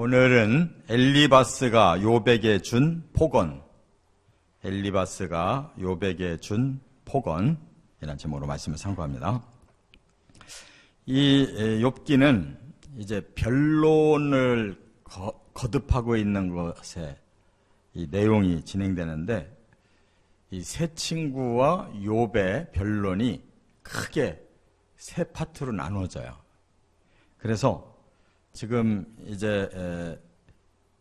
오늘은 엘리바스가 요백에 준 폭언, 엘리바스가 요백에 준 폭언이라는 제목으로 말씀을 상고합니다. 이 욥기는 이제 변론을 거, 거듭하고 있는 것에 이 내용이 진행되는데 이 세 친구와 욥의 변론이 크게 세 파트로 나누어져요. 그래서 지금 이제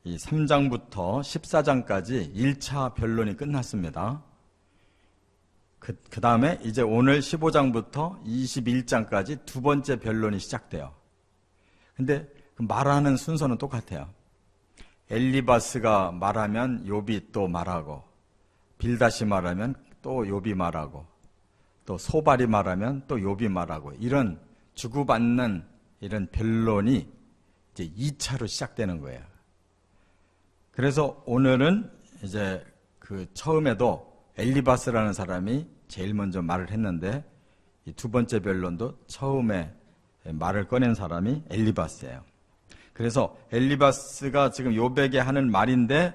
이 3장부터 14장까지 1차 변론이 끝났습니다. 그, 그 다음에 이제 오늘 15장부터 21장까지 두 번째 변론이 시작돼요. 근데 그 말하는 순서는 똑같아요. 엘리바스가 말하면 욥이 또 말하고, 빌다시 말하면 또 욥이 말하고, 또 소발이 말하면 또 욥이 말하고, 이런 주고받는 이런 변론이 이제 2차로 시작되는 거예요. 그래서 오늘은 이제 그 처음에도 엘리바스라는 사람이 제일 먼저 말을 했는데 이 두 번째 변론도 처음에 말을 꺼낸 사람이 엘리바스예요. 그래서 엘리바스가 지금 요백에 하는 말인데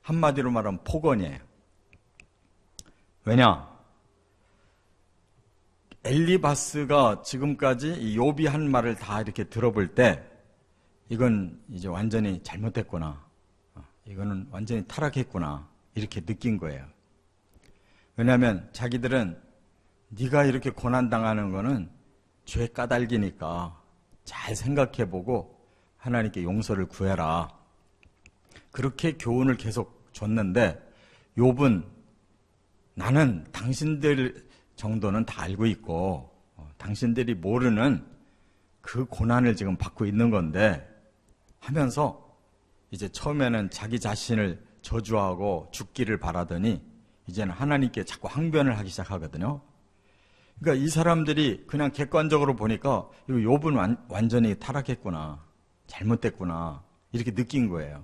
한마디로 말하면 폭언이에요. 왜냐? 엘리바스가 지금까지 이 욥이 한 말을 다 이렇게 들어볼 때 이건 이제 완전히 잘못됐구나. 어, 이거는 완전히 타락했구나. 이렇게 느낀 거예요. 왜냐하면 자기들은 네가 이렇게 고난 당하는 거는 죄 까닭이니까 잘 생각해보고 하나님께 용서를 구해라. 그렇게 교훈을 계속 줬는데 욥은 나는 당신들 정도는 다 알고 있고 어, 당신들이 모르는 그 고난을 지금 받고 있는 건데 하면서 이제 처음에는 자기 자신을 저주하고 죽기를 바라더니 이제는 하나님께 자꾸 항변을 하기 시작하거든요. 그러니까 이 사람들이 그냥 객관적으로 보니까 이거 욥은 완, 완전히 타락했구나. 잘못됐구나. 이렇게 느낀 거예요.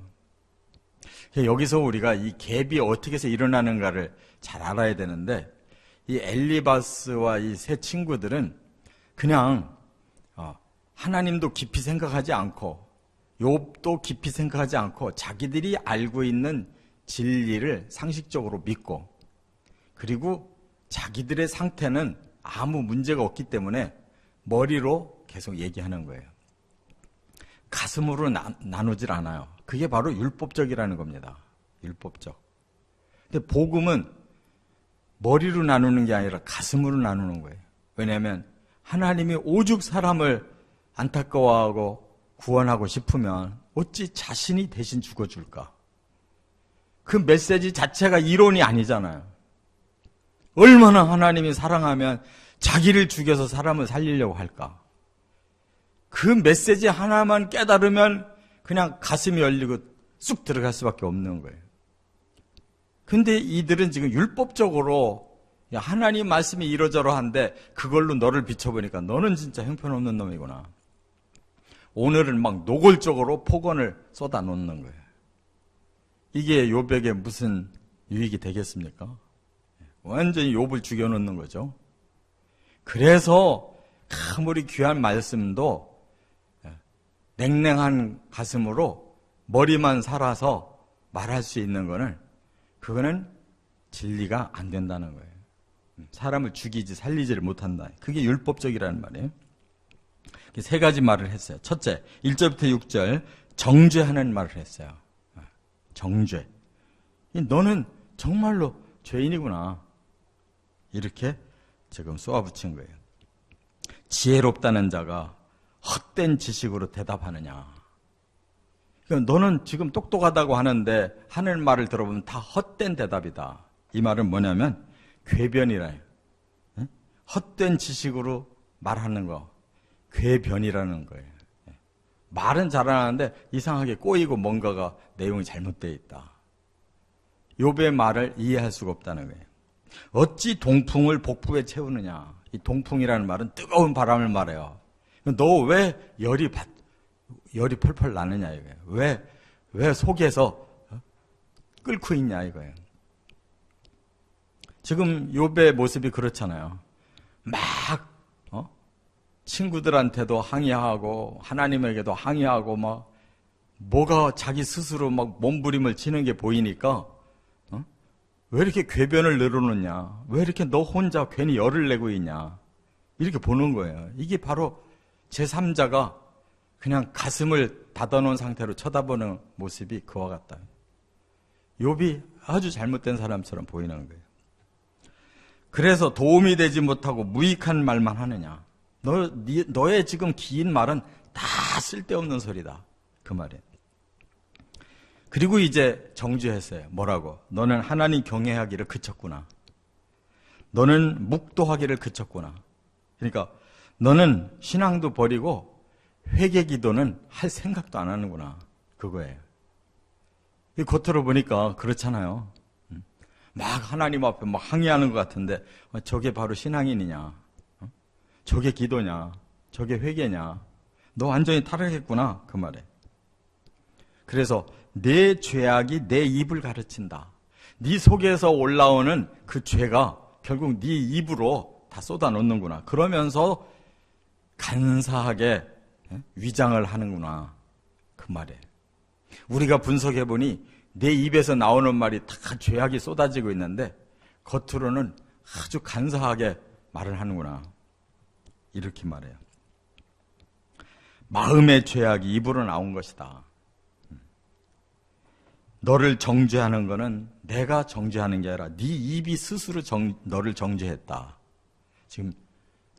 여기서 우리가 이 갭이 어떻게 해서 일어나는가를 잘 알아야 되는데 이 엘리바스와 이 세 친구들은 그냥 어, 하나님도 깊이 생각하지 않고 욥도 깊이 생각하지 않고 자기들이 알고 있는 진리를 상식적으로 믿고 그리고 자기들의 상태는 아무 문제가 없기 때문에 머리로 계속 얘기하는 거예요. 가슴으로 나, 나누질 않아요. 그게 바로 율법적이라는 겁니다. 율법적. 근데 복음은 머리로 나누는 게 아니라 가슴으로 나누는 거예요. 왜냐하면 하나님이 오죽 사람을 안타까워하고 구원하고 싶으면 어찌 자신이 대신 죽어줄까? 그 메시지 자체가 이론이 아니잖아요. 얼마나 하나님이 사랑하면 자기를 죽여서 사람을 살리려고 할까? 그 메시지 하나만 깨달으면 그냥 가슴이 열리고 쑥 들어갈 수밖에 없는 거예요. 근데 이들은 지금 율법적으로 하나님 말씀이 이러저러한데 그걸로 너를 비춰보니까 너는 진짜 형편없는 놈이구나. 오늘은 막 노골적으로 폭언을 쏟아놓는 거예요. 이게 요백에 무슨 유익이 되겠습니까? 완전히 욥을 죽여놓는 거죠. 그래서 아무리 귀한 말씀도 냉랭한 가슴으로 머리만 살아서 말할 수 있는 거는 그거는 진리가 안 된다는 거예요. 사람을 죽이지 살리지를 못한다. 그게 율법적이라는 말이에요. 세 가지 말을 했어요. 첫째, 1절부터 6절 정죄하는 말을 했어요. 정죄. 너는 정말로 죄인이구나. 이렇게 지금 쏘아붙인 거예요. 지혜롭다는 자가 헛된 지식으로 대답하느냐. 그러니까 너는 지금 똑똑하다고 하는데 하늘 말을 들어보면 다 헛된 대답이다. 이 말은 뭐냐면 궤변이라요. 헛된 지식으로 말하는 거. 궤변이라는 거예요. 말은 잘하는데 이상하게 꼬이고 뭔가가 내용이 잘못되어 있다. 욥의 말을 이해할 수가 없다는 거예요. 어찌 동풍을 복부에 채우느냐. 이 동풍이라는 말은 뜨거운 바람을 말해요. 너 왜 열이 받, 열이 펄펄 나느냐 이거예요. 왜, 왜 속에서 어? 끓고 있냐 이거예요. 지금 욥의 모습이 그렇잖아요. 막 어? 친구들한테도 항의하고 하나님에게도 항의하고 막 뭐가 자기 스스로 막 몸부림을 치는 게 보이니까 어? 왜 이렇게 궤변을 늘어놓냐? 왜 이렇게 너 혼자 괜히 열을 내고 있냐? 이렇게 보는 거예요. 이게 바로 제3자가 그냥 가슴을 닫아놓은 상태로 쳐다보는 모습이 그와 같다. 욥이 아주 잘못된 사람처럼 보이는 거예요. 그래서 도움이 되지 못하고 무익한 말만 하느냐. 너, 니, 너의 지금 긴 말은 다 쓸데없는 소리다. 그 말이에요. 그리고 이제 정죄했어요. 뭐라고? 너는 하나님 경외하기를 그쳤구나. 너는 묵도하기를 그쳤구나. 그러니까 너는 신앙도 버리고 회개 기도는 할 생각도 안 하는구나. 그거예요. 이 겉으로 보니까 그렇잖아요. 음. 막 하나님 앞에 막 항의하는 것 같은데 어, 저게 바로 신앙인이냐? 어? 저게 기도냐? 저게 회개냐? 너 완전히 타락했구나 그 말에. 그래서 내 죄악이 내 입을 가르친다. 네 속에서 올라오는 그 죄가 결국 네 입으로 다 쏟아놓는구나. 그러면서 간사하게 예? 위장을 하는구나. 그 말에. 우리가 분석해 보니 내 입에서 나오는 말이 다 죄악이 쏟아지고 있는데 겉으로는 아주 간사하게 말을 하는구나. 이렇게 말해요. 마음의 죄악이 입으로 나온 것이다. 너를 정죄하는 것은 내가 정죄하는 게 아니라 네 입이 스스로 정, 너를 정죄했다. 지금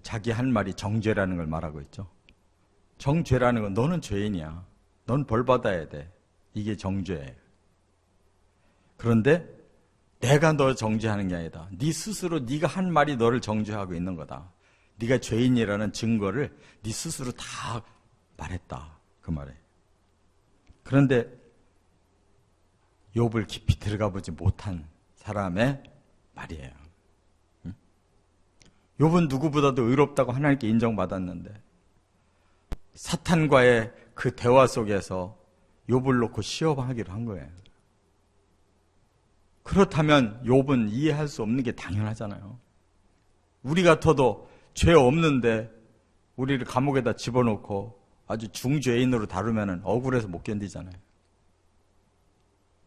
자기 한 말이 정죄라는 걸 말하고 있죠. 정죄라는 건 너는 죄인이야. 넌 벌 받아야 돼. 이게 정죄예요. 그런데 내가 너 정죄하는 게 아니다. 네 스스로 네가 한 말이 너를 정죄하고 있는 거다. 네가 죄인이라는 증거를 네 스스로 다 말했다. 그 말에. 그런데 욥을 깊이 들어가 보지 못한 사람의 말이에요. 욥은 누구보다도 의롭다고 하나님께 인정받았는데 사탄과의 그 대화 속에서 욥을 놓고 시험하기로 한 거예요. 그렇다면 욥은 이해할 수 없는 게 당연하잖아요. 우리 같아도 죄 없는데 우리를 감옥에다 집어넣고 아주 중죄인으로 다루면 억울해서 못 견디잖아요.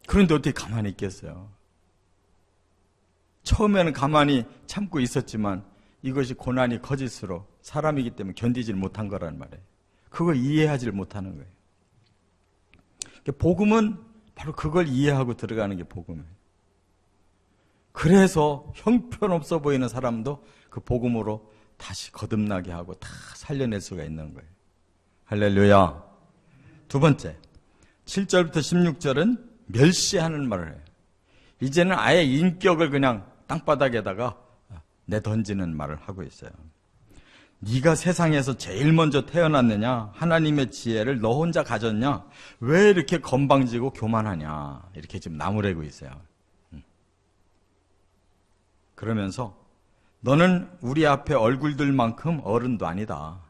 그런데 어떻게 가만히 있겠어요? 처음에는 가만히 참고 있었지만 이것이 고난이 커질수록 사람이기 때문에 견디질 못한 거란 말이에요. 그걸 이해하지 못하는 거예요. 그러니까 복음은 바로 그걸 이해하고 들어가는 게 복음이에요. 그래서 형편없어 보이는 사람도 그 복음으로 다시 거듭나게 하고 다 살려낼 수가 있는 거예요. 할렐루야. 두 번째, 7절부터 16절은 멸시하는 말을 해요. 이제는 아예 인격을 그냥 땅바닥에다가 내던지는 말을 하고 있어요. 네가 세상에서 제일 먼저 태어났느냐? 하나님의 지혜를 너 혼자 가졌냐? 왜 이렇게 건방지고 교만하냐? 이렇게 지금 나무래고 있어요. 음. 그러면서 너는 우리 앞에 얼굴들만큼 어른도 아니다.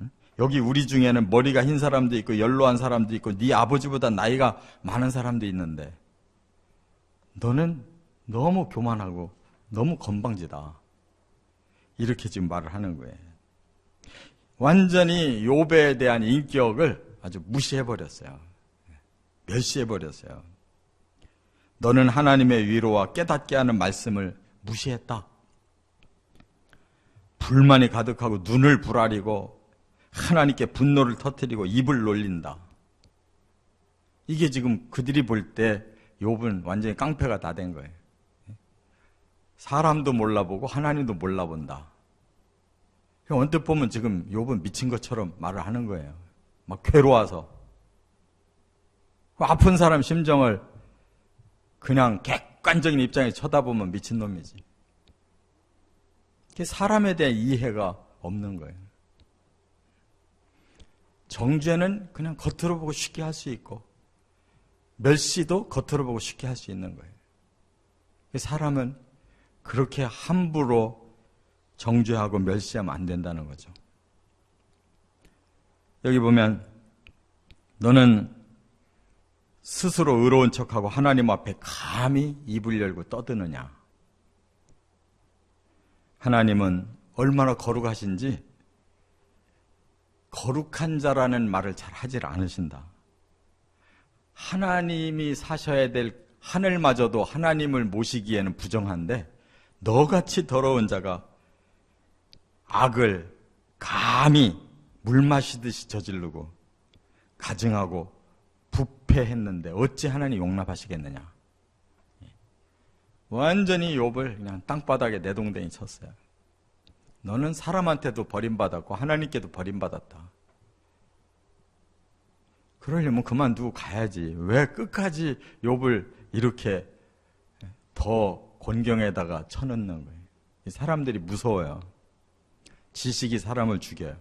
음? 여기 우리 중에는 머리가 흰 사람도 있고 연로한 사람도 있고 네 아버지보다 나이가 많은 사람도 있는데 너는 너무 교만하고 너무 건방지다. 이렇게 지금 말을 하는 거예요. 완전히 요배에 대한 인격을 아주 무시해 버렸어요. 멸시해 버렸어요. 너는 하나님의 위로와 깨닫게 하는 말씀을 무시했다. 불만이 가득하고 눈을 부라리고 하나님께 분노를 터뜨리고 입을 놀린다. 이게 지금 그들이 볼 때 욥은 완전히 깡패가 다 된 거예요. 사람도 몰라보고 하나님도 몰라본다. 언뜻 보면 지금 욥은 미친 것처럼 말을 하는 거예요. 막 괴로워서. 그 아픈 사람 심정을 그냥 객관적인 입장에 쳐다보면 미친 놈이지. 사람에 대한 이해가 없는 거예요. 정죄는 그냥 겉으로 보고 쉽게 할 수 있고, 멸시도 겉으로 보고 쉽게 할 수 있는 거예요. 사람은 그렇게 함부로 정죄하고 멸시하면 안 된다는 거죠. 여기 보면 너는 스스로 의로운 척하고 하나님 앞에 감히 입을 열고 떠드느냐. 하나님은 얼마나 거룩하신지 거룩한 자라는 말을 잘 하질 않으신다. 하나님이 사셔야 될 하늘마저도 하나님을 모시기에는 부정한데 너같이 더러운 자가 악을 감히 물 마시듯이 저지르고 가증하고 부패했는데 어찌 하나님 용납하시겠느냐? 완전히 욥을 그냥 땅바닥에 내동댕이 쳤어요. 너는 사람한테도 버림받았고 하나님께도 버림받았다. 그러려면 그만두고 가야지. 왜 끝까지 욥을 이렇게 더 곤경에다가 쳐넣는 거예요? 이 사람들이 무서워요. 지식이 사람을 죽여요.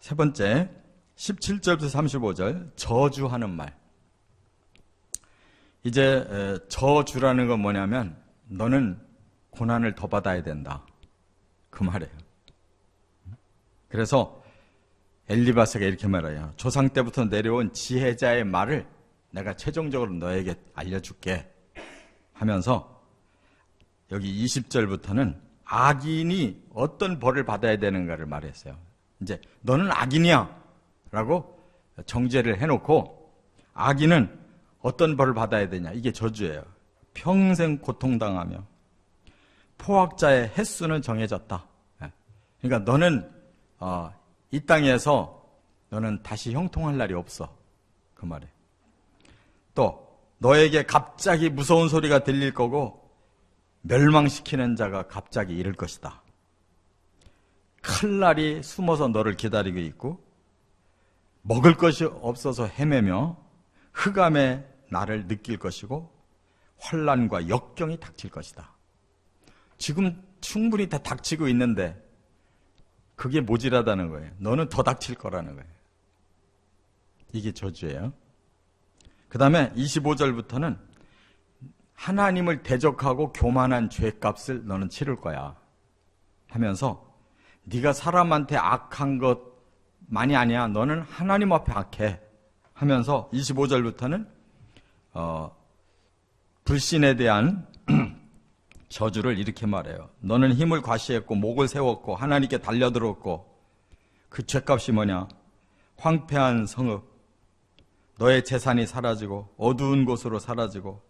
세 번째, 17절부터 35절, 저주하는 말. 이제 에, 저주라는 건 뭐냐면, 너는 고난을 더 받아야 된다. 그 말이에요. 그래서 엘리바스가 이렇게 말해요. 조상 때부터 내려온 지혜자의 말을 내가 최종적으로 너에게 알려줄게. 하면서 여기 20절부터는 악인이 어떤 벌을 받아야 되는가를 말했어요. 이제 너는 악인이야. 라고 정죄를 해놓고 악인은 어떤 벌을 받아야 되냐. 이게 저주예요. 평생 고통당하며 포악자의 횟수는 정해졌다. 예. 그러니까 너는 어, 이 땅에서 너는 다시 형통할 날이 없어. 그 말에. 또 너에게 갑자기 무서운 소리가 들릴 거고 멸망시키는 자가 갑자기 이를 것이다. 칼날이 숨어서 너를 기다리고 있고 먹을 것이 없어서 헤매며 흑암의 나를 느낄 것이고 환란과 역경이 닥칠 것이다. 지금 충분히 다 닥치고 있는데 그게 모질하다는 거예요. 너는 더 닥칠 거라는 거예요. 이게 저주예요. 그 다음에 25절부터는 하나님을 대적하고 교만한 죄값을 너는 치를 거야. 하면서 네가 사람한테 악한 것만이 아니야. 너는 하나님 앞에 악해. 하면서 25절부터는 어, 불신에 대한 저주를 이렇게 말해요. 너는 힘을 과시했고 목을 세웠고 하나님께 달려들었고 그 죄값이 뭐냐? 황폐한 성읍, 너의 재산이 사라지고 어두운 곳으로 사라지고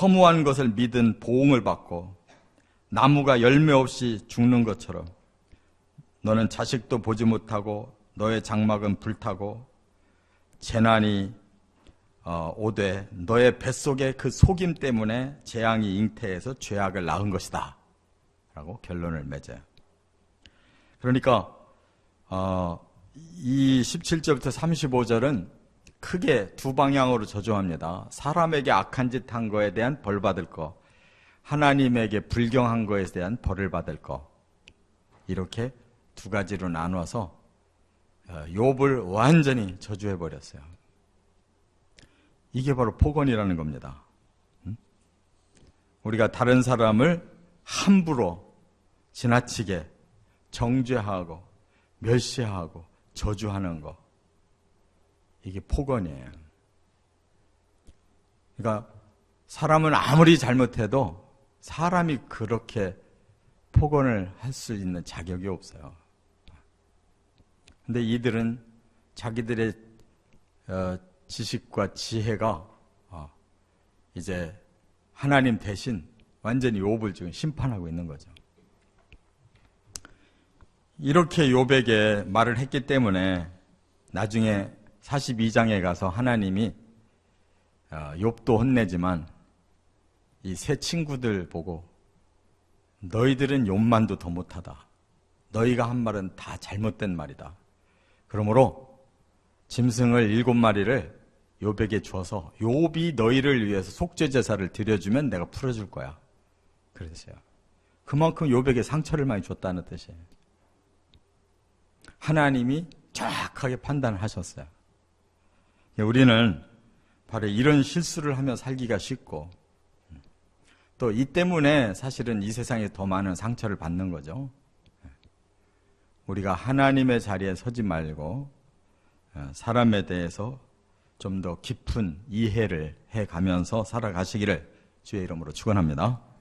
허무한 것을 믿은 보응을 받고 나무가 열매 없이 죽는 것처럼 너는 자식도 보지 못하고 너의 장막은 불타고 재난이 어, 오되 너의 뱃속에 그 속임 때문에 재앙이 잉태해서 죄악을 낳은 것이다. 라고 결론을 맺어요. 그러니까 어, 이 17절부터 35절은 크게 두 방향으로 저주합니다. 사람에게 악한 짓 한 거에 대한 벌 받을 거, 하나님에게 불경한 거에 대한 벌을 받을 거. 이렇게 두 가지로 나누어서 어, 욥을 완전히 저주해 버렸어요. 이게 바로 폭언이라는 겁니다. 우리가 다른 사람을 함부로 지나치게 정죄하고 멸시하고 저주하는 거. 이게 폭언이에요. 그러니까 사람은 아무리 잘못해도 사람이 그렇게 폭언을 할 수 있는 자격이 없어요. 근데 이들은 자기들의 어, 지식과 지혜가 어, 이제 하나님 대신 완전히 욥을 지금 심판하고 있는 거죠. 이렇게 욥에게 말을 했기 때문에 나중에 42장에 가서 하나님이 어, 욥도 혼내지만 이 세 친구들 보고 너희들은 욥만도 더 못하다. 너희가 한 말은 다 잘못된 말이다. 그러므로 짐승을 일곱 마리를 욥에게 주어서 욥이 너희를 위해서 속죄 제사를 드려주면 내가 풀어줄 거야. 그랬어요. 그만큼 욥에게 상처를 많이 줬다는 뜻이에요. 하나님이 정확하게 판단하셨어요. 우리는 바로 이런 실수를 하며 살기가 쉽고 또 이 때문에 사실은 이 세상에 더 많은 상처를 받는 거죠. 우리가 하나님의 자리에 서지 말고 사람에 대해서 좀 더 깊은 이해를 해 가면서 살아가시기를 주의 이름으로 축원합니다.